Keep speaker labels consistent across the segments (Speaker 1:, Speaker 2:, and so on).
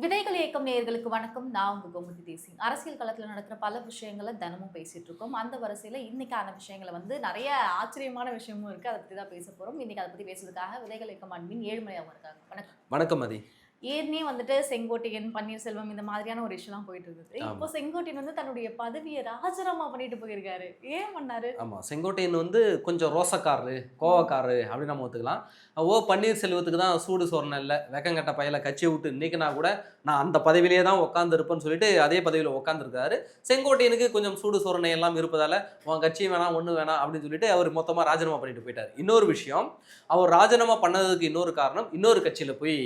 Speaker 1: விதைகள் இயக்கம் நேயர்களுக்கு வணக்கம். நான் உங்க கோமதி தேசிங். அரசியல் களத்தில் நடக்கிற பல விஷயங்களை தினமும் பேசிட்டு இருக்கோம். அந்த வரிசையில இன்னைக்கான விஷயங்களை வந்து நிறைய ஆச்சரியமான விஷயமும் இருக்கு. அதை பத்தி தான் பேச போறோம். இன்னைக்கு அதை பத்தி பேசுறதுக்காக விதைகள் இயக்கம் அன்பின் ஏழுமலை அவங்க இருக்காங்க. வணக்கம்.
Speaker 2: வணக்கம் மதி.
Speaker 1: ஏற்கனவே வந்துட்டு செங்கோட்டையன் பன்னீர்செல்வம் இந்த மாதிரியான ஒரு இஷ்யூலாம் போயிட்டு
Speaker 2: ஆமா.
Speaker 1: இப்போ செங்கோட்டையன் வந்து தன்னுடைய பதவியை ராஜினாமா பண்ணிட்டு போயிருக்காரு. ஏன் பண்ணாரு?
Speaker 2: ஆமாம் செங்கோட்டையன் வந்து கொஞ்சம் ரோசக்காரரு கோவக்காரரு அப்படின்னு நம்ம ஒத்துக்கலாம். ஓ பன்னீர்செல்வத்துக்கு தான் சூடு சொரணம் இல்லை வெக்கங்கட்ட பையில கட்சியை விட்டு இன்னைக்குனா கூட நான் அந்த பதவியிலே தான் உட்காந்து இருப்பேன்னு சொல்லிட்டு அதே பதவியில் உட்காந்துருக்காரு செங்கோட்டையனுக்கு கொஞ்சம் சூடு சொரணை எல்லாம் இருப்பதால உன் கட்சி வேணாம் ஒன்று வேணாம் அப்படின்னு சொல்லிட்டு அவர் மொத்தமாக ராஜினாமா பண்ணிட்டு போயிட்டார். இன்னொரு விஷயம் அவர் ராஜினாமா பண்ணதுக்கு இன்னொரு காரணம் இன்னொரு கட்சியில் போய்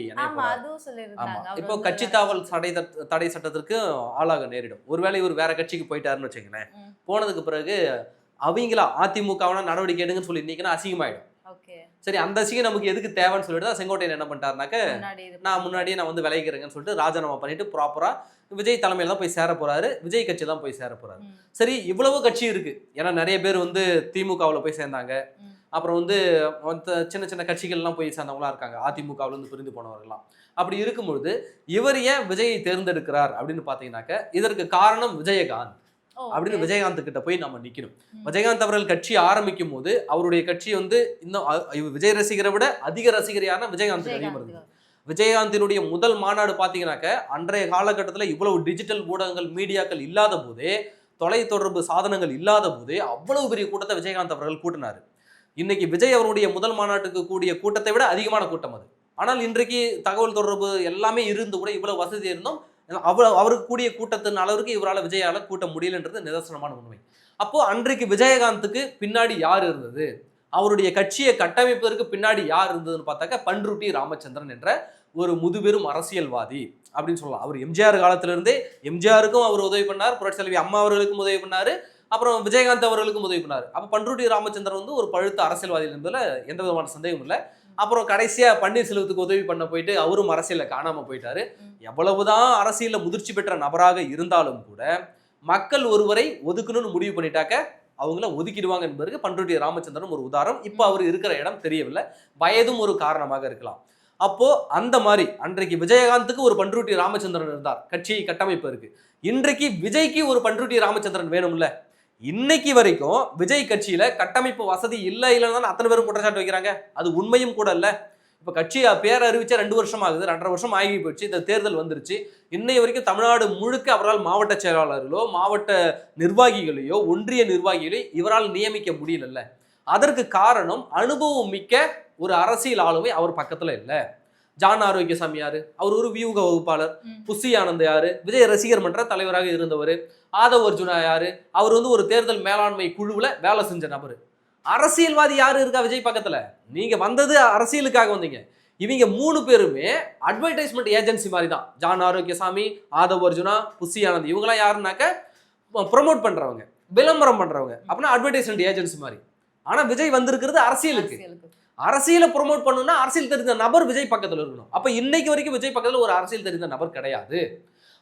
Speaker 1: சொல்லியிருந்தாங்க.
Speaker 2: இப்போ கட்சி தாவல் தடை தட்- சட்டத்திற்கு ஆளாக நேரிடும். ஒருவேளை இவர் வேற கட்சிக்கு போயிட்டாருன்னு வச்சுங்களேன். போனதுக்கு பிறகு அவங்கள அதிமுகவனா நடவடிக்கை எடுங்கன்னு சொல்லியிருந்தீங்கன்னா அசிங்கமாயிடும்.
Speaker 1: ஓகே.
Speaker 2: சரி அந்த அசிங்கம் நமக்கு எதுக்கு தேவைன்னு சொல்லிட்டு தான் செங்கோட்டையன் என்ன பண்ணிட்டாருனாக்க நான் முன்னாடியே நான் வந்து விளைகிறேங்கன்னு சொல்லிட்டு ராஜினாமா பண்ணிட்டு ப்ராப்பரா விஜய் தலைமையில தான் போய் சேர போறாரு. விஜய் கட்சி தான் போய் சேர போறாரு. சரி இவ்வளவு கட்சி இருக்கு. ஏன்னா நிறைய பேர் வந்து திமுகவுல போய் சேர்ந்தாங்க. அப்புறம் வந்து சின்ன சின்ன கட்சிகள்லாம் போய் சேர்ந்தவங்களாம் இருக்காங்க. அதிமுகவுல இருந்து பிரிந்து போனவர்கள்லாம். அப்படி இருக்கும் பொழுது இவர் ஏன் விஜயை தேர்ந்தெடுக்கிறார் அப்படின்னு பாத்தீங்கன்னாக்க இதற்கு காரணம் விஜயகாந்த். அப்படின்னு. விஜயகாந்த் கிட்ட போய் நம்ம நிக்கணும். விஜயகாந்த் அவர்கள் கட்சி ஆரம்பிக்கும் போது அவருடைய கட்சி வந்து இன்னும் விஜய் ரசிகரை விட அதிக ரசிகர் யாருன்னா விஜயகாந்த்
Speaker 1: விஜயகாந்த்
Speaker 2: இருந்தது. விஜயகாந்தினுடைய முதல் மாநாடு பார்த்தீங்கன்னாக்க அன்றைய காலகட்டத்தில் இவ்வளவு டிஜிட்டல் ஊடகங்கள் மீடியாக்கள் இல்லாத போதே தொலைத்தொடர்பு சாதனங்கள் இல்லாத போதே அவ்வளவு பெரிய கூட்டத்தை விஜயகாந்த் அவர்கள் கூட்டினார். இன்னைக்கு விஜய் அவருடைய முதல் மாநாட்டுக்கு கூடிய கூட்டத்தை விட அதிகமான கூட்டம் அது. ஆனால் இன்றைக்கு தகவல் தொடர்பு எல்லாமே இருந்து கூட இவ்வளவு வசதி இருந்தும் அவ்வளவு அவருக்கு கூடிய கூட்டத்தின் அளவுக்கு இவரால் விஜயால கூட்ட முடியலன்றது நிதர்சனமான உண்மை. அப்போ அன்றைக்கு விஜயகாந்துக்கு பின்னாடி யார் இருந்தது? அவருடைய கட்சியை கட்டமைப்பதற்கு பின்னாடி யார் இருந்ததுன்னு பார்த்தாக்க பன்ருட்டி ராமச்சந்திரன் என்ற ஒரு முதுபெரும் அரசியல்வாதி அப்படின்னு சொல்லலாம். அவர் எம்ஜிஆர் காலத்திலிருந்தே எம்ஜிஆருக்கும் அவர் உதவி பண்ணார் புரட்சித்தலைவி அம்மா அவர்களுக்கும் உதவி பண்ணார். அப்புறம் விஜயகாந்த் அவர்களுக்கும் உதவி பண்ணார். அப்போ பன்ருட்டி ராமச்சந்திரன் வந்து ஒரு பழுத்த அரசியல்வாதி என்பதுல எந்த விதமான சந்தேகமும் இல்லை. அப்புறம் கடைசியா பன்னீர்செல்வத்துக்கு உதவி பண்ண போயிட்டு அவரும் அரசியல்ல காணாம போயிட்டாரு. எவ்வளவுதான் அரசியல்ல முதிர்ச்சி பெற்ற நபராக இருந்தாலும் கூட மக்கள் ஒருவரை ஒதுக்கணும்னு முடிவு பண்ணிட்டாக்க அவங்கள ஒதுக்கிடுவாங்க என்பதற்கு பன்ருட்டி ராமச்சந்திரன் ஒரு உதாரணம். இப்போ அவர் இருக்கிற இடம் தெரியவில்லை. வயதும் ஒரு காரணமாக இருக்கலாம். அப்போ அந்த மாதிரி அன்றைக்கு விஜயகாந்துக்கு ஒரு பன்ருட்டி ராமச்சந்திரன் இருந்தார். கட்சியை கட்டமைப்பதற்கு. இன்றைக்கு விஜய்க்கு ஒரு பன்ருட்டி ராமச்சந்திரன் வேணும்ல? இன்னைக்கு வரைக்கும் விஜய் கட்சியில கட்டமைப்பு வசதி இல்லை இல்லைன்னு அத்தனை பேரும் குற்றச்சாட்டு வைக்கிறாங்க. அது உண்மையும் கூட இல்ல. இப்ப கட்சி பேர் அறிவிச்ச ரெண்டு வருஷம் ஆகுது ரெண்டரை வருஷம் ஆகி போச்சு இந்த தேர்தல் வந்துருச்சு. இன்னை வரைக்கும் தமிழ்நாடு முழுக்க அவரால் மாவட்ட செயலாளர்களோ மாவட்ட நிர்வாகிகளையோ ஒன்றிய நிர்வாகிகளையோ இவரால் நியமிக்க முடியலல்ல. அதற்கு காரணம் அனுபவம் மிக்க ஒரு அரசியல் ஆளுமை அவர் பக்கத்துல இல்லை. ஜான் ஆரோக்கியசாமி யாரு? அவர் ஒரு வியூக வகுப்பாளர். புசி ஆனந்த் யாரு? விஜய் ரசிகர் மன்ற தலைவராக இருந்தவர். ஆதவ் அர்ஜுனா யாரு? அவர் வந்து ஒரு தேர்தல் மேலாண்மை குழுவுல வேலை செஞ்ச நபர். அரசியல்வாதி யாரு இருக்கா விஜய் பக்கத்துல? நீங்க வந்தது அரசியலுக்காக வந்தீங்க. இவங்க மூணு பேருமே அட்வர்டைஸ்மெண்ட் ஏஜென்சி மாதிரி தான் ஜான் ஆரோக்கியசாமி ஆதவ் அர்ஜுனா புசி ஆனந்த். இவங்கெல்லாம் யாருன்னாக்க ப்ரொமோட் பண்றவங்க. விளம்பரம் பண்றவங்க. அப்படின்னா அட்வர்டைஸ்மெண்ட் ஏஜென்சி மாதிரி. ஆனா விஜய் வந்திருக்கிறது அரசியலுக்கு. அரசியலை ப்ரொமோட் பண்ணணும்னா அரசியல் தெரிந்த நபர் விஜய் பக்கத்தில் இருக்கணும். அப்போ இன்னைக்கு வரைக்கும் விஜய் பக்கத்தில் ஒரு அரசியல் தெரிந்த நபர் கிடையாது.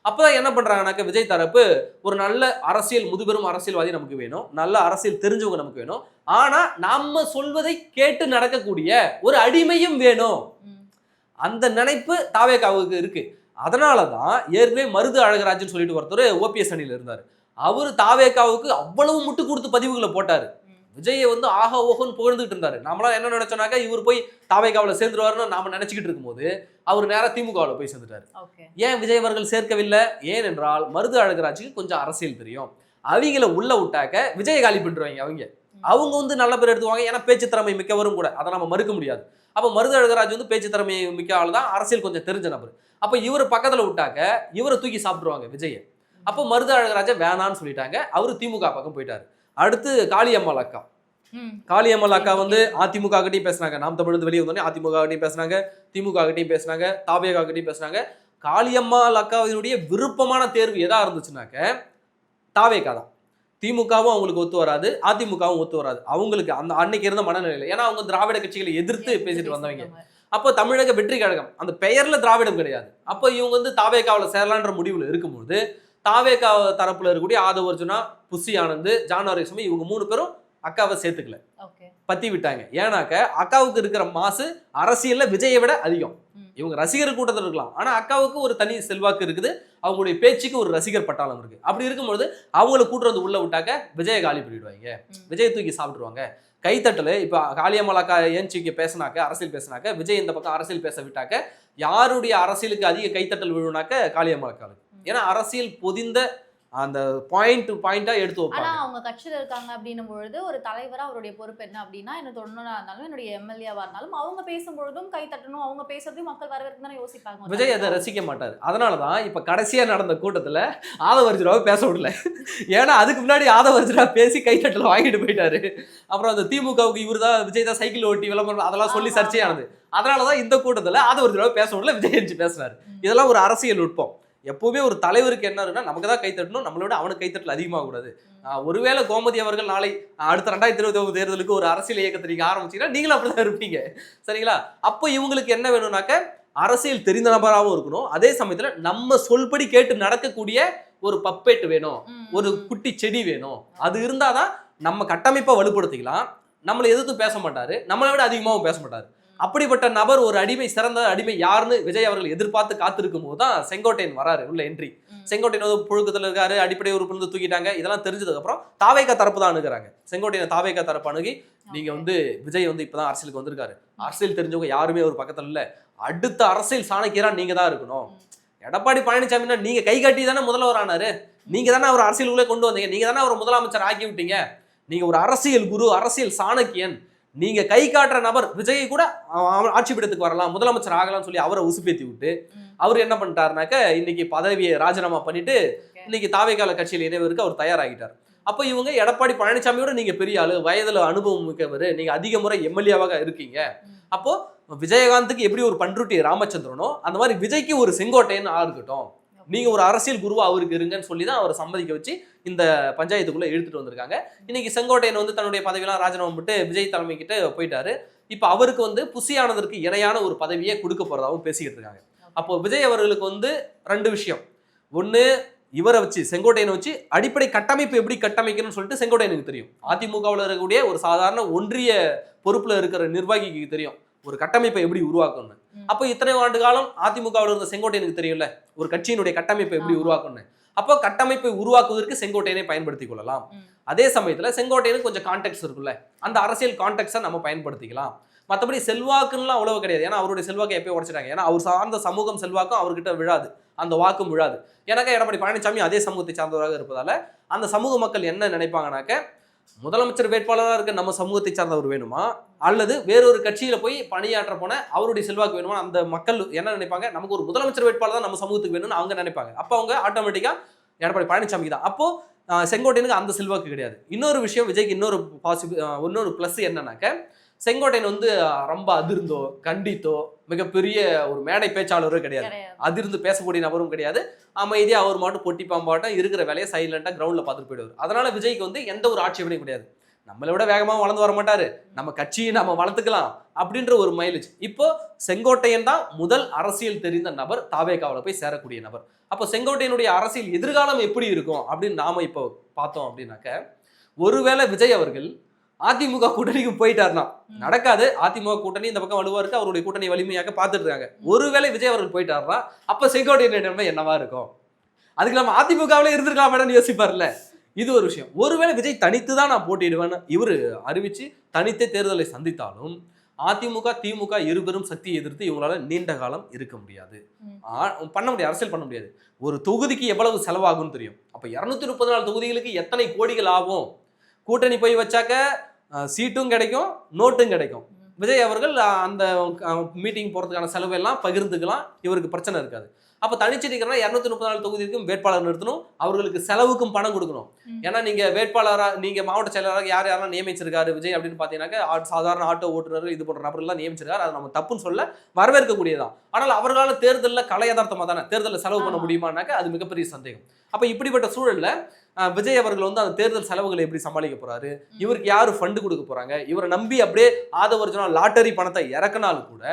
Speaker 2: அப்போ என்ன பண்றாங்கனாக்க விஜய் தரப்பு ஒரு நல்ல அரசியல் முதுபெரும் அரசியல்வாதி நமக்கு வேணும். நல்ல அரசியல் தெரிஞ்சவங்க நமக்கு வேணும். ஆனால் நம்ம சொல்வதை கேட்டு நடக்கக்கூடிய ஒரு அடிமையும் வேணும். அந்த நினைப்பு தாவேக்காவுக்கு இருக்கு. அதனால தான் ஏற்கனவே மருது அழகராஜன் சொல்லிட்டு ஒருத்தர் ஓபிஎஸ் அணியில் இருந்தார். அவர் தாவேக்காவுக்கு அவ்வளவு முட்டு கொடுத்து பதிவுகளை போட்டார். விஜயை வந்து ஆஹா ஓஹோன்னு புகழ்ந்துகிட்டு இருந்தாரு. நம்மளாம் என்ன நினைச்சோனாக்கா இவர் போய் தாவேகாவில் சேர்ந்துருவாருன்னு நாம நினைச்சுக்கிட்டு இருக்கும்போது அவர் நேரா திமுகவில் போய் சேர்ந்துட்டாரு. ஏன் விஜய் அவர்கள் சேர்க்கவில்லை? ஏனென்றால் மருது அழகராஜுக்கு கொஞ்சம் அரசியல் தெரியும். அவங்கள உள்ள விட்டாக்க விஜய காலி பண்ணிடுவாங்க அவங்க. அவங்க வந்து நல்ல பேர் எடுத்துவாங்க ஏன்னா பேச்சு திறமை மிக்கவரும் கூட. அதை நம்ம மறுக்க முடியாது. அப்போ மருது அழகராஜ் வந்து பேச்சு திறமை மிக்க ஆள் தான். அரசியல் கொஞ்சம் தெரிஞ்ச நபர். அப்போ இவர் பக்கத்துல விட்டாக்க இவரை தூக்கி சாப்பிடுவாங்க விஜயை அப்போ மருது அழகராஜை வேணான்னு சொல்லிட்டாங்க. அவரு திமுக பக்கம் போயிட்டாரு. அடுத்து காளியம்மாள் அக்கா. காளியம்மாள் அக்கா வந்து அதிமுக கிட்டையும் பேசுனாங்க. நாம் தமிழ் வெளியே வந்தோடனே அதிமுக கிட்டையும் பேசுனாங்க திமுக கிட்டையும் பேசுனாங்க தாவேகா கிட்டையும் பேசுனாங்க. காளியம்மாள் அக்காவினுடைய விருப்பமான தேர்வு எதா இருந்துச்சுனாக்க தாவேகா தான். திமுகவும் அவங்களுக்கு ஒத்து வராது அதிமுகவும் ஒத்து வராது. அவங்களுக்கு அந்த அன்னைக்கு இருந்த மனநிலையில ஏன்னா அவங்க திராவிட கட்சிகளை எதிர்த்து பேசிட்டு வந்தவங்க. அப்போ தமிழக வெற்றி கழகம் அந்த பெயர்ல திராவிடம் கிடையாது. அப்போ இவங்க வந்து தாவேகாவில் சேரலான்ற முடிவுல இருக்கும்போது தாவேகா தரப்புல இருக்கக்கூடிய ஆதவ அர்ஜுனா புசி ஆனந்த் ஜான் ஆரோக்கியசாமி இவங்க மூணு பேரும் அக்காவை சேர்த்துக்கல. பத்தி விட்டாங்க. ஏன்னாக்க அக்காவுக்கு இருக்கிற மாசு அரசியல்ல விஜயை விட அதிகம். இவங்க ரசிகர் கூட்டத்தில் இருக்கலாம். ஆனா அக்காவுக்கு ஒரு தனி செல்வாக்கு இருக்குது. அவங்களுடைய பேச்சுக்கு ஒரு ரசிகர் பட்டாளம் இருக்கு. அப்படி இருக்கும்பொழுது அவங்கள கூட்டு வந்து உள்ள விட்டாக்க விஜயை காலி பண்ணிடுவாங்க. விஜயை தூக்கி சாப்பிட்டுருவாங்க. கைத்தட்டல் இப்போ காளியம்மாளாக்கா ஏன்ச்சி இங்க பேசினாக்க அரசியல் பேசினாக்க விஜய் இந்த பக்கம் அரசியல் பேச விட்டாக்க யாருடைய அரசியலுக்கு அதிக கைத்தட்டல் விழுனாக்க காளியம்மாளாக்காளுக்கு ஏன்னா அரசியல் பொதிந்த அந்த பாயிண்ட் பாயிண்டா எடுத்து
Speaker 1: ஆனா
Speaker 2: வைப்பாங்க
Speaker 1: அவங்க கட்சியில இருக்காங்க அப்படின்னும் பொழுது ஒரு தலைவரா அவருடைய பொறுப்பு என்ன அப்படின்னா என்ன தொண்ணூறா இருந்தாலும் என்னுடைய எம்எல்ஏவா இருந்தாலும் அவங்க பேசும்பொழுதும் கை தட்டணும் அவங்க பேசுறதையும் மக்கள் வரவேற்க தானே யோசிப்பாங்க.
Speaker 2: விஜய் அதை. ரசிக்க மாட்டார். அதனால தான் இப்போ கடைசியா நடந்த கூட்டத்துல ஆதவர்ஜராவை பேச விடல. ஏன்னா அதுக்கு முன்னாடி ஆதவர்ஜரா பேசி கைத்தட்டல வாங்கிட்டு போயிட்டாரு. அப்புறம் அந்த திமுகவுக்கு இவர் தான் விஜய் தான் சைக்கிள் ஓட்டி விளம்பரம் அதெல்லாம் சொல்லி சர்ச்சையானது. அதனால தான் இந்த கூட்டத்துல ஆதவர்ஜராவை பேச விடல விஜய் எஞ்சி பேசுறாரு.
Speaker 1: ம்.
Speaker 2: இதெல்லாம் ஒரு அரசியல் நுட்பம். எப்பவுமே ஒரு தலைவருக்கு என்ன இருக்குன்னா நமக்கு தான் கைத்தட்டணும் நம்மளை விட அவனுக்கு கைத்தட்டல் அதிகமாக கூடாது ஒருவேளை கோமதி அவர்கள் நாளை அடுத்த ரெண்டாயிரத்தி இருபத்தி ஒன்பது தேர்தலுக்கு ஒரு அரசியல் இயக்கத்தை நீங்க ஆரம்பிச்சீங்கன்னா நீங்களும் அப்படிதான் இருப்பீங்க. சரிங்களா? அப்போ இவங்களுக்கு என்ன வேணும்னாக்க அரசியல் தெரிந்த நபராகவும் இருக்கணும். அதே சமயத்துல நம்ம சொல்படி கேட்டு நடக்கக்கூடிய ஒரு பப்பேட் வேணும். ஒரு. குட்டி செடி வேணும். அது இருந்தாதான் நம்ம கட்டமைப்பை வலுப்படுத்திக்கலாம். நம்மளை எதிர்த்து பேச மாட்டாரு. நம்மளை விட அதிகமாகவும் பேச மாட்டாரு. அப்படிப்பட்ட நபர் ஒரு அடிமை சிறந்த அடிமை யாருன்னு விஜய் அவர்கள் எதிர்பார்த்து காத்திருக்கும் போது தான் செங்கோட்டையன் வராரு உள்ள என்ட்ரி. செங்கோட்டையன் வந்து புழுக்கத்தில் இருக்காரு அடிப்படை உறுப்பினர் தூக்கிட்டாங்க இதெல்லாம் தெரிஞ்சதுக்கு அப்புறம் தாவேக்கா தரப்பு தான் அணுகுறாங்க. செங்கோட்டையன் தாவேக்கா தரப்பு அணுகி நீங்க. வந்து விஜய் வந்து இப்பதான் அரசியலுக்கு வந்திருக்காரு. அரசியல் தெரிஞ்சவங்க யாருமே ஒரு பக்கத்துல இல்ல. அடுத்த அரசியல் சாணக்கியரா நீங்க தான் இருக்கணும். எடப்பாடி பழனிசாமினா நீங்க கை காட்டி தானே முதல்வர் ஆனாரு. நீங்க தானே அவர் அரசியலுக்குள்ளே கொண்டு வந்தீங்க. நீங்க தானே அவர் முதலமைச்சர் ஆக்கி விட்டீங்க. நீங்க ஒரு அரசியல் குரு அரசியல் சாணக்கியன். நீங்க கை காட்டுற நபர் விஜய் கூட ஆட்சி பீடத்துக்கு வரலாம் முதலமைச்சர் ஆகலாம்னு சொல்லி அவரை உசுப்பேத்தி விட்டு. அவர் என்ன பண்ணிட்டாருனாக்க இன்னைக்கு பதவியை ராஜினாமா பண்ணிட்டு. இன்னைக்கு தாவேகால கட்சியில் இணைவருக்கு அவர் தயாராகிட்டார் அப்போ இவங்க எடப்பாடி பழனிசாமியோட நீங்க பெரிய ஆளு வயதுல அனுபவம் மிக்கவர் நீங்க அதிக முறை எம்எல்ஏவாக இருக்கீங்க. அப்போ விஜயகாந்துக்கு எப்படி ஒரு பண்ருட்டி ராமச்சந்திரனோ அந்த மாதிரி விஜய்க்கு ஒரு செங்கோட்டையன் ஆ இருக்கட்டும் நீங்க ஒரு அரசியல் குருவா அவருக்கு இருங்கன்னு சொல்லி தான் அவரை சம்மதிக்க வச்சு இந்த பஞ்சாயத்துக்குள்ள இழுத்துட்டு வந்திருக்காங்க. இன்னைக்கு செங்கோட்டையன் வந்து தன்னுடைய பதவியெல்லாம் ராஜினாமா விட்டு விஜய் தலைமை கிட்ட போயிட்டாரு. இப்போ அவருக்கு வந்து புசியானதற்கு இணையான ஒரு பதவியை கொடுக்க போறதாகவும் பேசிக்கிட்டு இருக்காங்க. அப்போ விஜய் அவர்களுக்கு வந்து ரெண்டு விஷயம். ஒன்று இவரை வச்சு செங்கோட்டையனை வச்சு அடிப்படை கட்டமைப்பு எப்படி கட்டமைக்கணும்னு சொல்லிட்டு செங்கோட்டையனுக்கு தெரியும். அதிமுகவில் இருக்கக்கூடிய ஒரு சாதாரண ஒன்றிய பொறுப்பில் இருக்கிற நிர்வாகிக்கு தெரியும். ஒரு கட்டமைப்பை எப்படி உருவாக்கணும்னு.
Speaker 1: ம்.
Speaker 2: அப்போ இத்தனை ஆண்டு காலம் அதிமுகவில் இருந்த செங்கோட்டையனுக்கு தெரியும்ல? ஒரு கட்சியினுடைய கட்டமைப்பை எப்படி
Speaker 1: ஆமா.
Speaker 2: உருவாக்கணும்னு. அப்போ கட்டமைப்பை உருவாக்குவதற்கு செங்கோட்டையனை பயன்படுத்திக் கொள்ளலாம். அதே சமயத்துல செங்கோட்டையனுக்கு கொஞ்சம் கான்டெக்ட் இருக்குல்ல அந்த அரசியல் கான்டெக்ட்டை நம்ம பயன்படுத்திக்கலாம். மற்றபடி செல்வாக்குன்னுலாம் அவ்வளவு கிடையாது. ஏன்னா அவருடைய செல்வாக்கை எப்பயும் உடைச்சிட்டாங்க. ஏன்னா அவர் சார்ந்த சமூகம் செல்வாக்கும் அவர்கிட்ட விழாது. அந்த வாக்கும் விழாது. எனக்கு எடப்பாடி பழனிசாமி அதே சமூகத்தை சார்ந்தவராக இருப்பதால அந்த சமூக மக்கள் என்ன நினைப்பாங்கனாக்க முதலமைச்சர் வேட்பாளராக இருக்க நம்ம சமூகத்தை சார்ந்தவர் வேணுமா? அல்லது வேறொரு கட்சியில் போய் பணியாற்ற போன அவருடைய செல்வாக்கு வேணுமா? அந்த மக்கள் என்ன நினைப்பாங்க? நமக்கு ஒரு முதலமைச்சர் வேட்பாளர் தான் நம்ம சமூகத்துக்கு வேணும்னு அவங்க நினைப்பாங்க. அப்போ அவங்க ஆட்டோமேட்டிக்காக எடப்பாடி பழனிசாமிக்கு தான். அப்போது செங்கோட்டையனுக்கு அந்த செல்வாக்கு கிடையாது. இன்னொரு விஷயம் விஜய்க்கு இன்னொரு பாசிபிள் இன்னொரு ப்ளஸ் என்னன்னாக்க செங்கோட்டையன் வந்து ரொம்ப அதிர்ந்தோ கண்டித்தோ மிகப்பெரிய ஒரு மேடை பேச்சாளரோ கிடையாது. அதிர்ந்து பேசக்கூடிய நபரும் கிடையாது. அமைதியா அவர் மட்டும் பொட்டி பாம்பாட்டம் இருக்கிற வேலையை சைலண்டா கிரவுண்ட்ல பார்த்துட்டு போயிடுவார். அதனால விஜய்க்கு வந்து எந்த ஒரு ஆட்சேபனையும் கிடையாது. நம்மளை விட வேகமா வளர்ந்து வர மாட்டாரு. நம்ம கட்சியை நம்ம வளர்த்துக்கலாம் அப்படின்ற ஒரு மைலேஜ் இப்போ செங்கோட்டையன் தான் முதல் அரசியல் தெரிந்த நபர் தாவேகாவில் போய் சேரக்கூடிய நபர். அப்போ செங்கோட்டையனுடைய அரசியல் எதிர்காலம் எப்படி இருக்கும் அப்படின்னு நாம இப்போ பார்த்தோம் அப்படின்னாக்க ஒருவேளை விஜய் அவர்கள் அதிமுக கூட்டணிக்கு போயிட்டாருன்னா
Speaker 1: ம்.
Speaker 2: நடக்காது. அதிமுக கூட்டணி இந்த பக்கம் வலுவா இருக்கு அவருடைய கூட்டணி வலிமையாக பார்த்துட்டு இருக்காங்க ஒருவேளை விஜய் அவர்கள் போயிட்டாருன்னா அப்ப செங்கோட்டையன் நிலைமை என்னவா இருக்கும்? அதுக்கு நம்ம அதிமுகவிலே இருந்திருக்கலாம் மேடம் யோசிப்பார்ல இது ஒரு விஷயம். ஒருவேளை விஜய் தனித்து தான் நான் போட்டியிடுவேன்னு இவர் அறிவிச்சு தனித்தே தேர்தலை சந்தித்தாலும் அதிமுக திமுக இருபெரும் சக்தியை எதிர்த்து இவங்களால நீண்ட காலம் இருக்க முடியாது. பண்ண முடியாது. அரசியல் பண்ண முடியாது. ஒரு தொகுதிக்கு எவ்வளவு செலவாகும்னு தெரியும். அப்ப இருநூத்தி முப்பது நாலு தொகுதிகளுக்கு எத்தனை கோடிகள் ஆகும்? கூட்டணி போய் வச்சாக்க சீட்டும் கிடைக்கும் நோட்டும் கிடைக்கும். விஜய் அவர்கள் அந்த மீட்டிங் போகிறதுக்கான செலவெல்லாம் பகிர்ந்துக்கலாம். இவருக்கு பிரச்சனை இருக்காது. அப்போ தனிச்சிருக்கிறனா இரநூத்தி முப்பது நாலு தொகுதிக்கும் வேட்பாளர் நிறுத்தணும். அவர்களுக்கு செலவுக்கும் பணம் கொடுக்கணும். ஏன்னா நீங்க வேட்பாளராக நீங்க மாவட்ட செயலராக யார் யாரெல்லாம் நியமிச்சிருக்காரு விஜய் அப்படின்னு பார்த்தீங்கன்னாக்க சாதாரண ஆட்டோ ஓட்டுநர் இது போன்ற நபர்கள்லாம் நியமிச்சிருக்காரு. அது நம்ம தப்புன்னு சொல்ல வரவேற்கக்கூடியதான் ஆனால் அவர்களால் தேர்தலில் கலை யதார்த்தமாக தானே தேர்தலில் செலவு பண்ண. முடியுமானாக்க அது மிகப்பெரிய சந்தேகம். அப்போ இப்படிப்பட்ட சூழல்ல விஜய் அவர்கள் வந்து அந்த தேர்தல் செலவுகளை எப்படி சமாளிக்க போறாரு? இவருக்கு யாரு ஃபண்டு கொடுக்க போறாங்க? இவரை நம்பி அப்படியே ஆதவர்ஜனா லாட்டரி பணத்தை இறக்குனாலும் கூட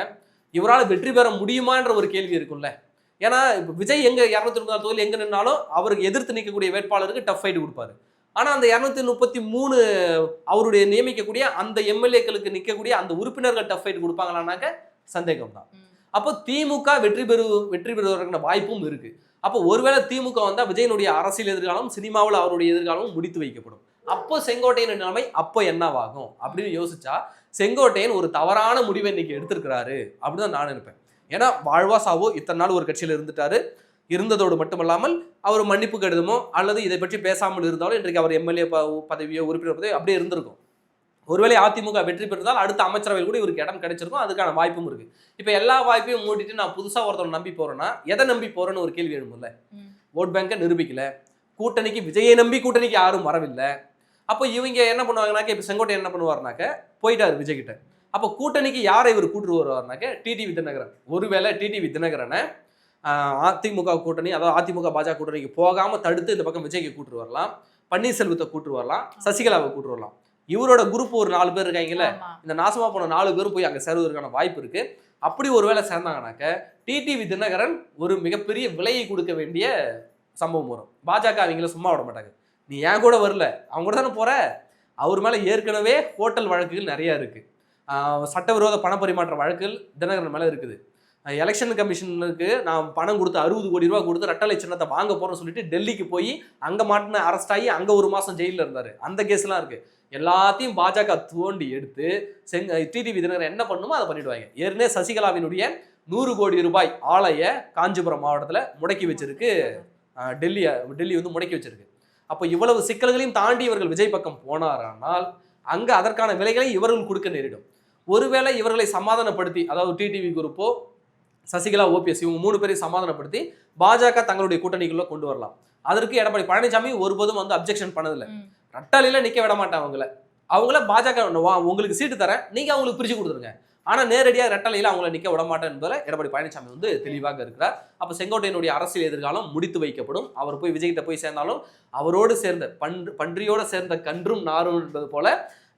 Speaker 2: இவரால் வெற்றி பெற முடியுமான்ற ஒரு கேள்வி இருக்கும்ல. ஏன்னா இப்ப விஜய் எங்க இரநூத்தி முப்பது தொகுதியில் எங்க நின்னாலும் அவருக்கு எதிர்த்து நிற்கக்கூடிய வேட்பாளருக்கு டஃப் ஃபைட் கொடுப்பாரு. ஆனா அந்த இருநூத்தி முப்பத்தி மூணு அவருடைய நியமிக்கக்கூடிய அந்த எம்எல்ஏக்களுக்கு நிற்கக்கூடிய அந்த உறுப்பினர்கள் டஃப் ஃபைட் கொடுப்பாங்களானாக்க சந்தேகம் தான். அப்போ திமுக வெற்றி பெறு வெற்றி பெறுவதற்கான வாய்ப்பும் இருக்கு. அப்போ ஒருவேளை திமுக வந்தா விஜயனுடைய அரசியல் எதிர்காலம் சினிமாவில் அவருடைய எதிர்காலமும் முடித்து வைக்கப்படும். அப்போ செங்கோட்டையன் நிலைமை அப்போ என்னவாகும்? அப்படின்னு யோசிச்சா செங்கோட்டையன் ஒரு தவறான முடிவை இன்னைக்கு எடுத்திருக்கிறாரு. அப்படின்னு தான் நான் நினைப்பேன். ஏன்னா வாழ்வா சாவோ இத்தனை நாள் ஒரு கட்சியில் இருந்துட்டாரு. இருந்ததோடு மட்டுமல்லாமல் அவர் மன்னிப்பு கடிதமோ அல்லது இதை பற்றி பேசாமல் இருந்தாலும் இன்றைக்கு அவர் எம்எல்ஏ பதவியோ உறுப்பினர் பதவியோ அப்படியே இருந்திருக்கும். ஒருவேளை அதிமுக வெற்றி பெற்றால் அடுத்த அமைச்சரவையில் கூட இவருக்கு இடம் கிடைச்சிருக்கும். அதுக்கான வாய்ப்பும் இருக்கு. இப்போ எல்லா வாய்ப்பையும் மூடிட்டு நான் புதுசா ஒருத்தர் நம்பி போறேன்னா எதை நம்பி போறேன்னு ஒரு கேள்வி எழுமுல்ல
Speaker 1: ம்.
Speaker 2: ஓட் பேங்கை நிரூபிக்கல. கூட்டணிக்கு விஜயை நம்பி கூட்டணிக்கு யாரும் வரவில்லை. அப்போ இவங்க என்ன பண்ணுவாங்கனாக்க இப்போ செங்கோட்டை என்ன பண்ணுவாருனாக்க போயிட்டாரு விஜய் கிட்ட அப்போ கூட்டணிக்கு யாரை இவர் கூட்டு வருவார்னாக்க டிடிவி தினகரன் ஒருவேளை டிடிவி தினகரனை ஆஹ், அதிமுக கூட்டணி அதாவது அதிமுக பாஜக கூட்டணிக்கு போகாம தடுத்து இந்த பக்கம் விஜய்க்கு கூட்டு வரலாம். பன்னீர்செல்வத்தை கூட்டு வரலாம். சசிகலாவை கூட்டு வரலாம். இவரோட குரூப் ஒரு நாலு பேர் இருக்காங்கல்ல. இந்த நாசமா போன நாலு பேரும் போய் அங்கே சேருவதற்கான வாய்ப்பு இருக்கு. அப்படி ஒருவேளை சேர்ந்தாங்கனாக்க டிடிவி தினகரன் ஒரு மிகப்பெரிய விலையை கொடுக்க வேண்டிய சம்பவம் வரும். பாஜக அவங்கள சும்மா விட மாட்டாங்க. நீ ஏன் கூட வரல அவங்க கூட தானே போற? அவர் மேல ஏற்கனவே ஹோட்டல் வழக்குகள் நிறைய இருக்கு. சட்டவிரோத பண பரிமாற்ற வழக்குகள் தினகரன் மேலே இருக்குது. எலெக்ஷன் கமிஷனுக்கு நான் பணம் கொடுத்து அறுபது கோடி ரூபா கொடுத்து ரெட்டலை சின்னத்தை வாங்க போகிறேன்னு சொல்லிட்டு டெல்லிக்கு போய் அங்கே மாட்டின அரெஸ்ட் ஆகி அங்கே ஒரு மாதம் ஜெயிலில் இருந்தார். அந்த கேஸ்லாம் இருக்குது எல்லாத்தையும் பாஜக தோண்டி எடுத்து செங் டிடிவி தினகரன் என்ன பண்ணுமோ அதை பண்ணிடுவாங்க. ஏற்கனவே சசிகலாவினுடைய நூறு கோடி ரூபாய் ஆலைய காஞ்சிபுரம் மாவட்டத்தில் முடக்கி வச்சிருக்கு. டெல்லி டெல்லி வந்து முடக்கி வச்சிருக்கு. அப்போ இவ்வளவு சிக்கல்களையும் தாண்டி இவர்கள் விஜய் பக்கம் போனாரானால் அங்கே அதற்கான விலைகளை இவர்கள் கொடுக்க நேரிடும். ஒருவேளை இவர்களை சமாதானப்படுத்தி அதாவது டிடிவி குரூப்போ சசிகலா ஓபிஎஸ் இவங்க மூணு பேரையும் சமாதானப்படுத்தி பாஜக தங்களுடைய கூட்டணிக்குள்ள கொண்டு வரலாம். அதற்கு எடப்பாடி பழனிசாமி ஒருபோதும் வந்து அப்ஜெக்ஷன் பண்ணதில்லை.
Speaker 1: ம்.
Speaker 2: ரட்டாலில நிக்க விட மாட்டான் அவங்கள. அவங்கள பாஜக உங்களுக்கு சீட்டு தரேன் நீங்க அவங்களுக்கு பிரிச்சு கொடுத்துருங்க. ஆனா நேரடியா ரெட்டலையில அவங்கள நிக்க விட மாட்டேன் என்பதில் எடப்பாடி பழனிசாமி வந்து தெளிவாக இருக்கிறார். அப்ப செங்கோட்டையனுடைய அரசியல் எதிர்காலம் முடித்து வைக்கப்படும். அவர் போய் விஜய்கிட்ட போய் சேர்ந்தாலும் அவரோடு சேர்ந்த பன்று பன்றியோட சேர்ந்த கன்றும் நாரும் என்பது போல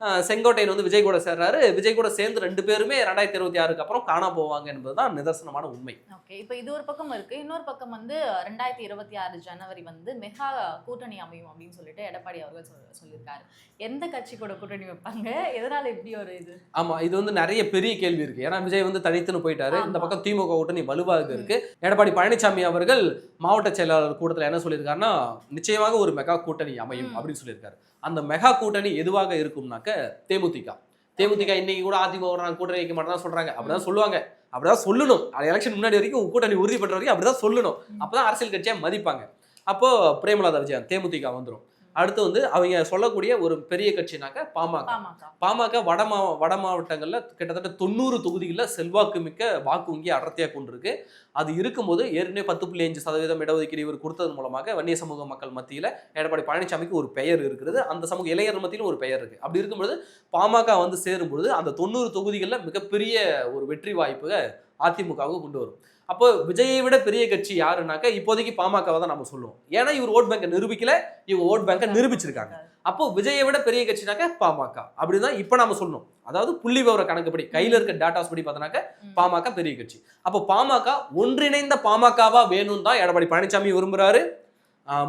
Speaker 2: செங்கோட்டையன் வந்து விஜய் கூட சேர்றாரு. விஜய் கூட சேர்ந்து ரெண்டு பேருமே ரெண்டாயிரத்தி இருபத்தி ஆறுக்கு அப்புறம் காணா போவாங்க என்பதுதான் நிதர்சனமான உண்மை.
Speaker 1: ஓகே இப்போ இது ஒரு பக்கம் இருக்கு. இன்னொரு பக்கம் வந்து ரெண்டாயிரத்தி இருபத்தி ஆறு ஜனவரி வந்து மெகா கூட்டணி அமையும் அப்படின்னு சொல்லிட்டு எடப்பாடி அவர்கள் சொல் சொல்லியிருக்காரு. எந்த கட்சி கூட கூட்டணி வைப்பாங்க? எதனால இப்படி ஒரு இது?
Speaker 2: ஆமா இது வந்து நிறைய பெரிய கேள்வி இருக்கு. ஏன்னா விஜய் வந்து தனித்துன்னு போயிட்டாரு. இந்த. பக்கம் திமுக கூட்டணி வலுவாக இருக்கு. எடப்பாடி பழனிசாமி அவர்கள் மாவட்ட செயலாளர் கூட்டத்தில் என்ன சொல்லியிருக்காருன்னா நிச்சயமாக ஒரு மெகா கூட்டணி அமையும். அப்படின்னு சொல்லியிருக்காரு. அந்த மெகா கூட்டணி எதுவாக இருக்கும்னாக்க தேமுதிக. தேமுதிக இன்னைக்கு கூட அதிமுக கூட்டணி வைக்க மாட்டோம் சொல்றாங்க. அப்படிதான் சொல்லுவாங்க. அப்படிதான் சொல்லணும். எலெக்ஷன் முன்னாடி வரைக்கும் கூட்டணி உறுதி பண்ற வரைக்கும் அப்படிதான் சொல்லணும். அப்பதான் அரசியல் கட்சியா மதிப்பாங்க. அப்போ பிரேமலதா விஜயன் தேமுதிக வந்துரும். அடுத்து வந்து அவங்க சொல்லக்கூடிய ஒரு பெரிய கட்சினாக்க பாமக.
Speaker 1: பாமக.
Speaker 2: பாமக வட மா வட மாவட்டங்களில் கிட்டத்தட்ட தொண்ணூறு தொகுதிகளில் செல்வாக்கு மிக்க வாக்கு வங்கி அடர்த்தியாக கொண்டிருக்கு. அது இருக்கும்போது ஏற்கனவே பத்து புள்ளி அஞ்சு சதவீதம் இடஒதுக்கீடு இவர் கொடுத்தது மூலமாக வன்னிய சமூக மக்கள் மத்தியில் எடப்பாடி பழனிசாமிக்கு ஒரு பெயர் இருக்கிறது. அந்த சமூக இளைஞர் மத்தியிலும் ஒரு பெயர் இருக்கு. அப்படி இருக்கும்பொழுது பாமக வந்து சேரும்பொழுது அந்த தொண்ணூறு தொகுதிகளில் மிகப்பெரிய ஒரு வெற்றி வாய்ப்பு அதிமுகவுக்கு கொண்டு வரும். அப்போ விஜயை விட பெரிய கட்சி யாருனாக்க இப்போதைக்கு பாமகவை தான் நம்ம சொல்லுவோம். ஏன்னா இவர் ஓட் பேங்கை நிரூபிக்கல இவங்க ஓட் பேங்கை நிரூபிச்சிருக்காங்க. அப்போ விஜயை விட பெரிய கட்சினாக்க பாமக. அப்படிதான் இப்போ நாம சொல்லணும். அதாவது புள்ளி விவர கணக்குப்படி கையில இருக்க டேட்டாஸ் படி பார்த்தோன்னாக்க. பாமக பெரிய கட்சி. அப்போ பாமக ஒன்றிணைந்த பாமகவா வேணும் தான் எடப்பாடி பழனிசாமி விரும்புறாரு.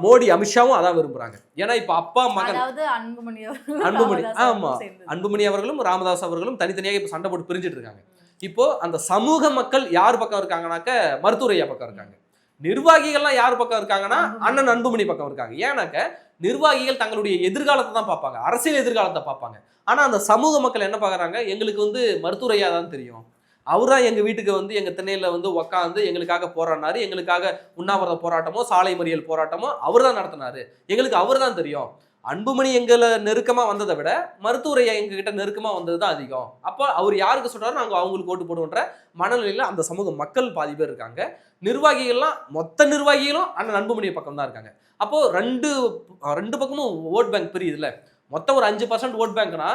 Speaker 2: மோடி அமித்ஷாவும் அதான் விரும்புறாங்க. ஏன்னா இப்போ அப்பா மகன்
Speaker 1: அன்புமணி
Speaker 2: அன்புமணி, ஆமா. அன்புமணி அவர்களும் ராமதாஸ் அவர்களும் தனித்தனியாக இப்போ சண்டை போட்டு பிரிஞ்சுட்டு இருக்காங்க. இப்போ அந்த சமூக மக்கள் யார் பக்கம் இருக்காங்கனாக்க மருத்துவரையா பக்கம் இருக்காங்க. நிர்வாகிகள்லாம் யார் பக்கம் இருக்காங்கன்னா அண்ணன் அன்புமணி பக்கம் இருக்காங்க. ஏன்னாக்க நிர்வாகிகள் தங்களுடைய எதிர்காலத்தை தான் பார்ப்பாங்க. அரசியல் எதிர்காலத்தை பார்ப்பாங்க. ஆனா அந்த சமூக மக்கள் என்ன பார்க்குறாங்க? எங்களுக்கு வந்து மருத்துவரையா தான் தெரியும். அவர்தான் எங்கள் எங்க வீட்டுக்கு வந்து எங்க திண்ணையில வந்து உக்காந்து எங்களுக்காக போராடினாரு. எங்களுக்காக உண்ணாவிரத போராட்டமோ சாலை மறியல் போராட்டமோ அவர் தான் நடத்தினாரு. எங்களுக்கு அவர் தான் தெரியும். அன்புமணி எங்களை நெருக்கமாக வந்ததை விட மருத்துவரையா எங்ககிட்ட நெருக்கமாக வந்தது தான் அதிகம். அப்போ அவர் யாருக்கு சொல்கிறாரோ நாங்கள் அவங்களுக்கு ஓட்டு போடுவோன்ற மனநிலையில் அந்த சமூக மக்கள் பாதி பேர் இருக்காங்க. நிர்வாகிகள்லாம் மொத்த நிர்வாகிகளும் அண்ணன் அன்புமணி பக்கம் தான் இருக்காங்க. அப்போது ரெண்டு ரெண்டு பக்கமும் ஓட் பேங்க் பிரியுதுல மொத்தம் ஒரு அஞ்சு பர்சன்ட் ஓட் பேங்க்னா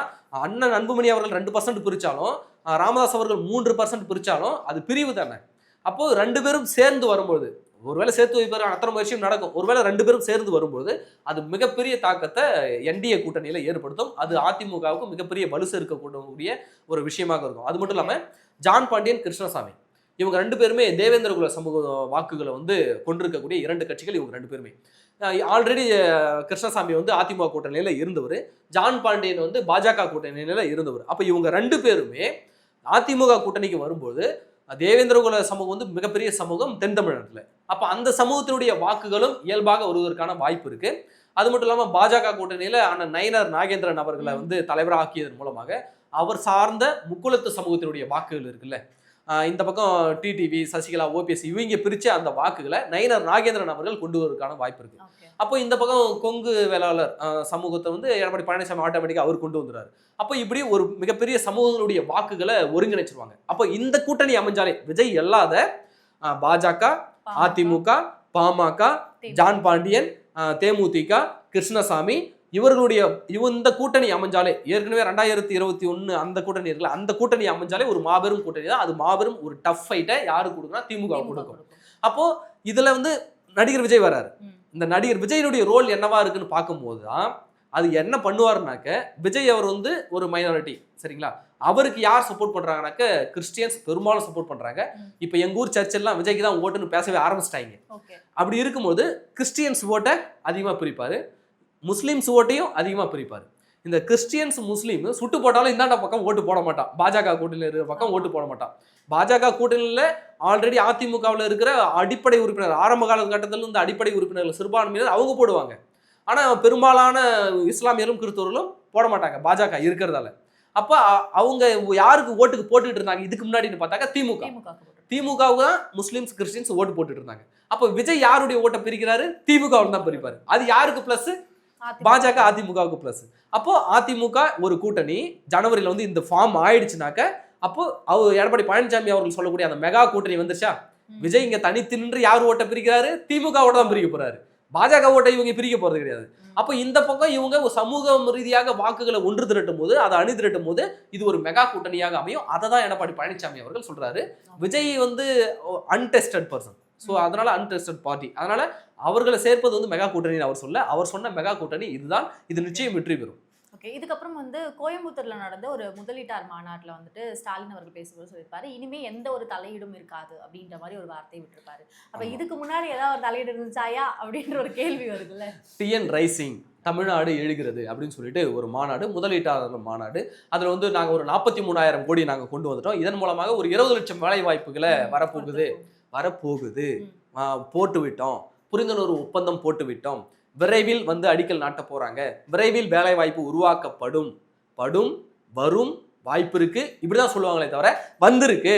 Speaker 2: அண்ணன் அன்புமணி அவர்கள் ரெண்டு பர்சன்ட் பிரித்தாலும் ராமதாஸ் அவர்கள் மூன்று பர்சன்ட் பிரித்தாலும் அது பிரிவு தானே. அப்போது ரெண்டு பேரும் சேர்ந்து வரும்போது ஒருவேளை சேர்த்து வைப்பார் அத்தனை முயற்சியும் நடக்கும். ஒருவேளை ரெண்டு பேரும் சேர்ந்து வரும்போது அது மிகப்பெரிய தாக்கத்தை என்டிஏ கூட்டணியில் ஏற்படுத்தும். அது அதிமுகவுக்கு மிகப்பெரிய வலு சேர்க்கக்கூடிய ஒரு விஷயமாக இருக்கும். அது மட்டும் இல்லாமல் ஜான் பாண்டியன் கிருஷ்ணசாமி. இவங்க ரெண்டு பேருமே தேவேந்திர குல சமூக வாக்குகளை வந்து கொண்டிருக்கக்கூடிய இரண்டு கட்சிகள் இவங்க ரெண்டு பேருமே. ஆல்ரெடி கிருஷ்ணசாமி வந்து அதிமுக கூட்டணியில இருந்தவர். ஜான் பாண்டியன் வந்து பாஜக கூட்டணியில இருந்தவர். அப்போ இவங்க ரெண்டு பேருமே அதிமுக கூட்டணிக்கு வரும்போது தேவேந்திர குல சமூகம் வந்து மிகப்பெரிய சமூகம் தென் தமிழகத்துல. அப்ப அந்த சமூகத்தினுடைய வாக்குகளும் இயல்பாக வருவதற்கான வாய்ப்பு இருக்கு. அது மட்டும் இல்லாம பாஜக கூட்டணியில அண்ணன் நயினார் நாகேந்திரன் அவர்களை வந்து தலைவராக்கியதன் மூலமாக அவர் சார்ந்த முக்குளத்து சமூகத்தினுடைய வாக்குகள் இருக்குல்ல. இந்த பக்கம் டிடிவி சசிகலா ஓபிஎஸ் இவங்க பிரிச்ச அந்த வாக்குகளை நயினார் நாகேந்திரன் அவர்கள் கொண்டு வருவதற்கான வாய்ப்பு இருக்கு.
Speaker 1: ஓகே.
Speaker 2: அப்போ இந்த பக்கம் கொங்கு வேளாளர் சமூகத்தை வந்து எடப்பாடி பழனிசாமி ஆட்டோமேட்டிக்காக அவர் கொண்டு வந்துறாரு அப்போ இப்படி ஒரு மிகப்பெரிய சமூகங்களுடைய வாக்குகளை ஒருங்கிணைச்சிருவாங்க. அப்போ இந்த கூட்டணி அமைஞ்சாலே விஜய் இல்லாத பாஜக அதிமுக பாமக ஜான் பாண்டியன் தேமுதிக கிருஷ்ணசாமி இவர்களுடைய இவ- இந்த கூட்டணி அமைஞ்சாலே ஏற்கனவே ரெண்டாயிரத்தி இருபத்தி ஒன்னு அந்த கூட்டணி இருக்குல்ல அந்த கூட்டணி அமைஞ்சாலே ஒரு மாபெரும் கூட்டணி தான். அது மாபெரும் ஒரு டஃப் ஃபைட்டை யாரு கொடுக்குன்னா திமுக கொடுக்கும். அப்போ இதுல வந்து நடிகர் விஜய் வராரு. இந்த நடிகர் விஜயனுடைய ரோல் என்னவா இருக்குன்னு பார்க்கும்போது தான் அது என்ன பண்ணுவாருனாக்க விஜய் அவர் வந்து ஒரு மைனாரிட்டி சரிங்களா? அவருக்கு யார் சப்போர்ட் பண்றாங்கனாக்க கிறிஸ்டியன்ஸ் பெரும்பாலும் சப்போர்ட் பண்றாங்க. இப்போ எங்க ஊர் சர்ச்செல்லாம் விஜய்க்கு தான் ஓட்டுன்னு பேசவே ஆரம்பிச்சிட்டாங்க. அப்படி இருக்கும்போது கிறிஸ்டியன்ஸ் ஓட்டை அதிகமா பிரிப்பாரு. முஸ்லீம்ஸ் ஓட்டையும் அதிகமா பிரிப்பாரு. இந்த கிறிஸ்டியன்ஸ் முஸ்லீம் சுட்டு போட்டாலும் இந்தாண்ட பக்கம் ஓட்டு போட மாட்டான். பாஜக கூட்டணியில் இருக்கிற பக்கம் ஓட்டு போட மாட்டான். பாஜக கூட்டணியில் ஆல்ரெடி அதிமுகவில் இருக்கிற அடிப்படை உறுப்பினர் ஆரம்ப காலகட்டத்தில் இந்த அடிப்படை உறுப்பினர்கள் சிறுபான்மையினர் அவங்க போடுவாங்க. ஆனால் பெரும்பாலான இஸ்லாமியரும் கிறிஸ்தவர்களும் போட மாட்டாங்க. பாஜக இருக்கிறதால. அப்போ அவங்க யாருக்கு ஓட்டுக்கு போட்டுட்டு இருந்தாங்க? இதுக்கு முன்னாடின்னு பார்த்தாக்க திமுக. திமுகவுக்கு தான் முஸ்லிம்ஸ் கிறிஸ்டின்ஸ் ஓட்டு போட்டுட்டு இருந்தாங்க. அப்போ விஜய் யாருடைய ஓட்டை பிரிக்கிறாரு? திமுகவுக்கு தான் பிரிப்பாரு. அது யாருக்கு பிளஸ். பாஜக அதிமுகவுக்கு பிளஸ் அப்போ அதிமுக ஒரு கூட்டணி ஜனவரியில வந்து இந்த ஃபார்ம் ஆயிடுச்சுனாக்க அப்போ அவர் எடப்பாடி பழனிசாமி அவர்கள் சொல்லக்கூடிய அந்த மெகா கூட்டணி வந்துருச்சா. விஜய் இங்க தனித்து நின்று யார் ஓட்டை பிரிக்கிறாரு? திமுக ஓட்ட தான் பிரிக்க போறாரு. பாஜக ஓட்டை இவங்க பிரிக்க போறது கிடையாது. அப்போ இந்த பக்கம் இவங்க ஒரு சமூக ரீதியாக வாக்குகளை ஒன்று திரட்டும் போது அதை அணி திரட்டும் போது இது ஒரு மெகா கூட்டணியாக அமையும். அதை தான் எடப்பாடி பழனிசாமி அவர்கள் சொல்றாரு. விஜய் வந்து அன்டெஸ்டட் பர்சன் ஸோ. அதனால அன்டெஸ்டட் பார்ட்டி அதனால அவர்களை சேர்ப்பது வந்து மெகா கூட்டணின்னு அவர் சொல்ல அவர் சொன்ன மெகா கூட்டணி இதுதான். இது நிச்சயம் வெற்றி பெறும்.
Speaker 1: ஓகே இதுக்கப்புறம் வந்து கோயம்புத்தூர்ல நடந்த ஒரு முதலீட்டார் மாநாட்டுல வந்துட்டு ஸ்டாலின் அவர்கள் பேசும்போது சொல்லியிருப்பாரு இனிமே எந்த ஒரு தலையீடும் இருக்காது அப்படின்ற மாதிரி ஒரு வார்த்தை விட்டிருப்பாரு. அப்ப. இதுக்கு முன்னாடி ஏதாவது ஒரு தலையீடு இருந்துச்சாயா அப்படின்ற ஒரு கேள்வி வருதுல்ல.
Speaker 2: டிஎன் ரைசிங் தமிழ்நாடு எழுகிறது அப்படின்னு சொல்லிட்டு ஒரு மாநாடு முதலீட்டாளர்கள் மாநாடு. அதில் வந்து நாங்கள் ஒரு நாற்பத்தி மூணாயிரம் கோடி நாங்கள் கொண்டு வந்துட்டோம். இதன் மூலமாக ஒரு இருபது லட்சம் வேலை வாய்ப்புகளை வரப்போகுது. வரப்போகுது. போட்டு விட்டோம். புரிந்துணர்வு ஒப்பந்தம் போட்டு விட்டோம். விரைவில் வந்து அடிக்கல் நாட்ட போறாங்க. விரைவில் வேலை வாய்ப்பு உருவாக்கப்படும். படும் வரும் வாய்ப்பு இருக்கு. இப்படிதான் சொல்லுவாங்களே தவிர வந்திருக்கு.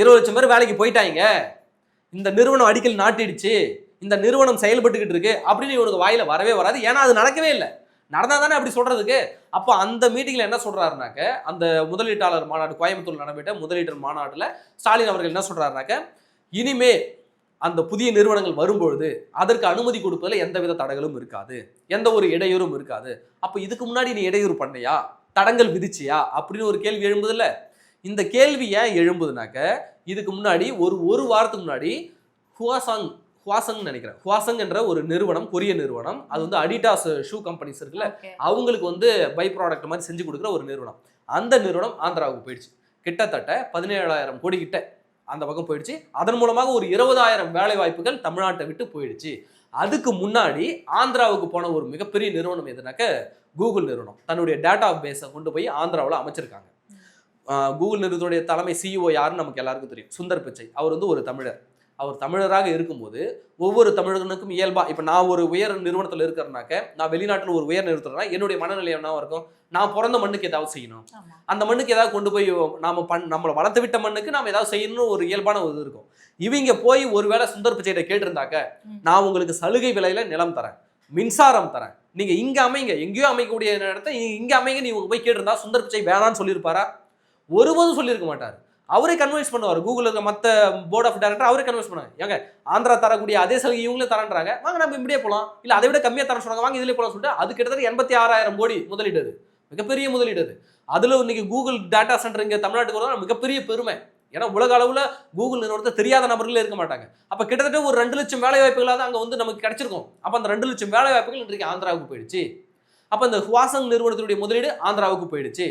Speaker 2: இருபது லட்சம் பேர் வேலைக்கு போயிட்டாங்க. இந்த நிறுவனம் அடிக்கல் நாட்டிடுச்சு. இந்த நிறுவனம் செயல்பட்டுக்கிட்டு இருக்கு அப்படின்னு இவனுக்கு வாயில வரவே வராது. ஏன்னா அது நடக்கவே இல்லை. நடந்தா தானே அப்படி சொல்றதுக்கு. அப்போ அந்த மீட்டிங்ல என்ன சொல்றாருனாக்க அந்த முதலீட்டாளர் மாநாடு கோயம்புத்தூர் நடைபெற்ற முதலீட்டர் மாநாட்டுல ஸ்டாலின் அவர்கள் என்ன சொல்றாருனாக்க இனிமே அந்த புதிய நிறுவனங்கள் வரும்பொழுது அதற்கு அனுமதி கொடுப்பதில் எந்தவித தடங்களும் இருக்காது. எந்த ஒரு இடையூறும் இருக்காது. அப்போ இதுக்கு முன்னாடி நீ இடையூறு பண்ணையா? தடங்கள் விதிச்சியா? அப்படின்னு ஒரு கேள்வி எழும்புதில்ல. இந்த கேள்வி ஏன் எழும்புதுனாக்க இதுக்கு முன்னாடி ஒரு ஒரு வாரத்துக்கு முன்னாடி ஹுவாசாங் ஹுவாசங் நினைக்கிறேன். ஹுவாசங் என்ற ஒரு நிறுவனம் கொரிய நிறுவனம் அது வந்து அடிடாஸ் ஷூ கம்பெனிஸ் இருக்குல்ல அவங்களுக்கு வந்து பை ப்ராடக்ட் மாதிரி செஞ்சு கொடுக்குற ஒரு நிறுவனம். அந்த நிறுவனம் ஆந்திராவுக்கு போயிடுச்சு. கிட்டத்தட்ட பதினேழாயிரம் கோடி கிட்ட அந்த பக்கம் போயிடுச்சு. அதன் மூலமாக ஒரு இருபதாயிரம் வேலை வாய்ப்புகள் தமிழ்நாட்டை விட்டு போயிடுச்சு. அதுக்கு முன்னாடி ஆந்திராவுக்கு போன ஒரு மிகப்பெரிய நிறுவனம் எதுனாக்க கூகுள் நிறுவனம். தன்னுடைய டேட்டா பேஸை கொண்டு போய் ஆந்திராவில் அமைச்சிருக்காங்க. கூகுள் நிறுவனத்துடைய தலைமை சிஇஓ யாருன்னு நமக்கு எல்லாருக்கும் தெரியும். சுந்தர் பிச்சை. அவர் வந்து ஒரு தமிழர். அவர் தமிழராக இருக்கும்போது ஒவ்வொரு தமிழனுக்கும் இயல்பா இப்போ நான் ஒரு உயர் நிறுவனத்தில் இருக்கிறேனாக்க நான் வெளிநாட்டில் ஒரு உயர் நிறுவனத்தில் என்னுடைய மனநிலை என்னவா இருக்கும்? நான் பிறந்த மண்ணுக்கு ஏதாவது செய்யணும். அந்த மண்ணுக்கு ஏதாவது கொண்டு போய் நாம பண் நம்மளை வளர்த்து விட்ட மண்ணுக்கு நாம ஏதாவது செய்யணும்னு ஒரு இயல்பான ஒரு இது இருக்கும். இவங்க போய் ஒருவேளை சுந்தர் பிச்சையிட்ட கேட்டிருந்தாக்க. நான் உங்களுக்கு சலுகை விலையில நிலம் தரேன் மின்சாரம் தரேன். நீங்க இங்க அமைங்க எங்கேயோ அமைக்கக்கூடிய இடத்த இங்க அமைங்க நீ போய் கேட்டிருந்தா சுந்தர் பிச்சை வேணாம்னு சொல்லியிருப்பாரா? ஒருபோதும் சொல்லியிருக்க மாட்டார். அவரே கன்வின்ஸ் பண்ணுவார். கூகுள் இருக்க மற்ற போர்ட் ஆஃப் டைரக்டர் அவரே கன்வின்ஸ் பண்ணுவாங்க ஏங்க ஆந்திரா தரக்கூடிய அதே சலுகை இவங்களே தரன்றாங்க. வாங்க நம்ம இப்படியே போகலாம் இல்லை அதை விட கம்மியாக தர சொன்னாங்க. வாங்க இதிலே போகலாம் சொல்லிட்டு அது கிட்டத்தட்ட எண்பத்தி ஆறாயிரம் கோடி முதலீடு அது. மிகப்பெரிய முதலீடு அது. அதில் இன்னைக்கு கூகுள் டேட்டா சென்டர் இங்கே தமிழ்நாட்டுக்கு வரதான் மிகப்பெரிய பெருமை. ஏன்னா உலக அளவில் கூகுள் நிறுவனத்தை தெரியாத நபர்களே இருக்க மாட்டாங்க. அப்போ கிட்டத்தட்ட ஒரு ரெண்டு லட்சம் வேலை வாய்ப்புகளாக அங்கே வந்து நமக்கு கிடைச்சிருக்கும். அப்போ அந்த ரெண்டு லட்சம் வேலை வாய்ப்புகள் இன்றைக்கு ஆந்திராவுக்கு போயிடுச்சு. அப்போ இந்த ஹுவாசங் நிறுவனத்தினுடைய முதலீடு ஆந்திராவுக்கு போயிடுச்சு.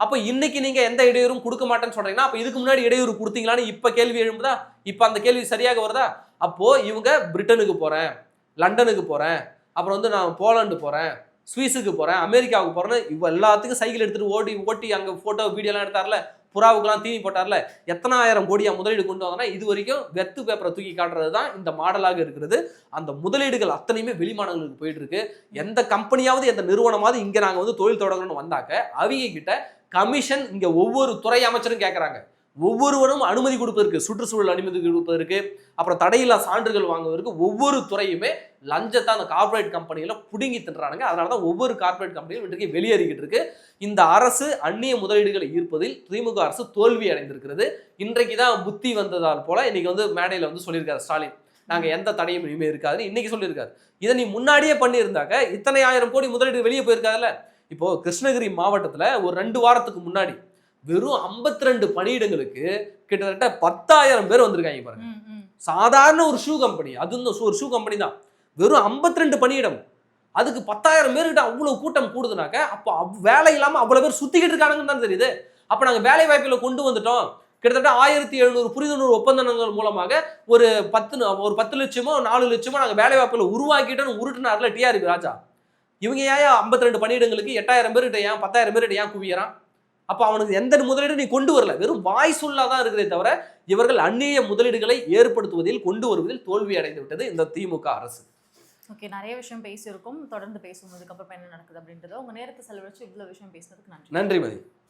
Speaker 2: அப்போ இன்னைக்கு நீங்க எந்த இடையூறும் கொடுக்க மாட்டேன்னு சொல்றீங்கன்னா அப்போ இதுக்கு முன்னாடி இடையூறு கொடுத்தீங்களான்னு இப்ப கேள்வி எழும்புதா? இப்ப அந்த கேள்வி சரியாக வருதா? அப்போ இவங்க பிரிட்டனுக்கு போறேன் லண்டனுக்கு போறேன் அப்புறம் வந்து நான் போலாண்டு போறேன் சுவிஸுக்கு போறேன் அமெரிக்காவுக்கு போறேன்னு இவ எல்லாத்துக்கும் சைக்கிள் எடுத்துட்டு ஓட்டி ஓட்டி அங்க போட்டோ வீடியோலாம் எடுத்தார்ல புறாவுக்குலாம் தீனி போட்டார்ல எத்தனாயிரம் கோடியா முதலீடு கொண்டு வந்தோம்னா இது வரைக்கும் வெத்து பேப்பரை தூக்கி காட்டுறது தான் இந்த மாடலாக இருக்கிறது. அந்த முதலீடுகள் அத்தனையுமே வெளிமாநிலங்களுக்கு போயிட்டு இருக்கு. எந்த கம்பெனியாவது எந்த நிறுவனமாவது இங்க நாங்க வந்து தொழில் தொடங்கணும்னு வந்தாக்க அவங்க கிட்ட கமிஷன் இங்கே ஒவ்வொரு துறை அமைச்சரும் கேட்குறாங்க ஒவ்வொருவரும் அனுமதி கொடுப்பதற்கு சுற்றுச்சூழல் அனுமதி கொடுப்பதற்கு அப்புறம் தடையில்லா சான்றுகள் வாங்குவதற்கு ஒவ்வொரு துறையுமே லஞ்சத்தை அந்த கார்ப்பரேட் கம்பெனியில் பிடுங்கி தின்றானுங்க. அதனால தான் ஒவ்வொரு கார்பரேட் கம்பெனியும் இன்றைக்கு வெளியேறிக்கிட்டு இருக்கு. இந்த அரசு அந்நிய முதலீடுகளை ஈர்ப்பதில் திமுக அரசு தோல்வி அடைந்திருக்கிறது. இன்றைக்கு தான் புத்தி வந்ததால் போல இன்னைக்கு வந்து மேடையில் வந்து சொல்லியிருக்காரு ஸ்டாலின். நாங்கள் எந்த தடையும் இனிமேல் இருக்காதுன்னு இன்னைக்கு சொல்லியிருக்காரு. இதை நீ முன்னாடியே பண்ணியிருந்தாக்க இத்தனை ஆயிரம் கோடி முதலீடு வெளியே போயிருக்காதுல்ல? இப்போ கிருஷ்ணகிரி மாவட்டத்துல ஒரு ரெண்டு வாரத்துக்கு முன்னாடி வெறும் 52 ரெண்டு பணியிடங்களுக்கு கிட்டத்தட்ட பத்தாயிரம் பேர் வந்திருக்காங்க பாருங்க. சாதாரண ஒரு ஷூ கம்பெனி அது ஒரு ஷூ கம்பெனி தான். வெறும் 52 ரெண்டு பணியிடம். அதுக்கு பத்தாயிரம் பேர்கிட்ட அவ்வளவு கூட்டம் கூடுதுனாக்க அப்போ அவ்- வேலை இல்லாம அவ்வளவு பேர் சுத்திக்கிட்டு இருக்கானுங்கன்னு தான் தெரியுது. அப்ப நாங்க வேலை வாய்ப்புல கொண்டு வந்துட்டோம். கிட்டத்தட்ட ஆயிரத்தி எழுநூறு புரிந்துணர்வு ஒப்பந்தங்கள் மூலமாக ஒரு பத்து ஒரு பத்து லட்சமோ நாலு லட்சமோ நாங்க வேலை வாய்ப்புல உருவாக்கிட்டோம்னு உருட்டுனார்ல டிஆர்பி ராஜா. இவங்க ஏன் 52 ரெண்டு பணியிடங்களுக்கு எட்டாயிரம் பேர்கிட்ட ஏன் பத்தாயிரம் பேர்கிட்ட ஏன் குவியறான்? அப்போ அவனுக்கு எந்த முதலீடும் நீ கொண்டு வரல. வெறும் வாய் தான் இருக்கிறதே தவிர இவர்கள் அந்நிய முதலீடுகளை ஏற்படுத்துவதில் கொண்டு வருவதில் தோல்வி அடைந்து விட்டது இந்த திமுக அரசு.
Speaker 1: ஓகே நிறைய விஷயம் பேசியிருக்கோம். தொடர்ந்து பேசுவோம். இதுக்கப்புறம் என்ன நடக்குது அப்படின்றத உங்க நேரத்தை செலவழிச்சு இவ்வளவு விஷயம் பேசுனதுக்கு நன்றி.
Speaker 2: நன்றி மதி.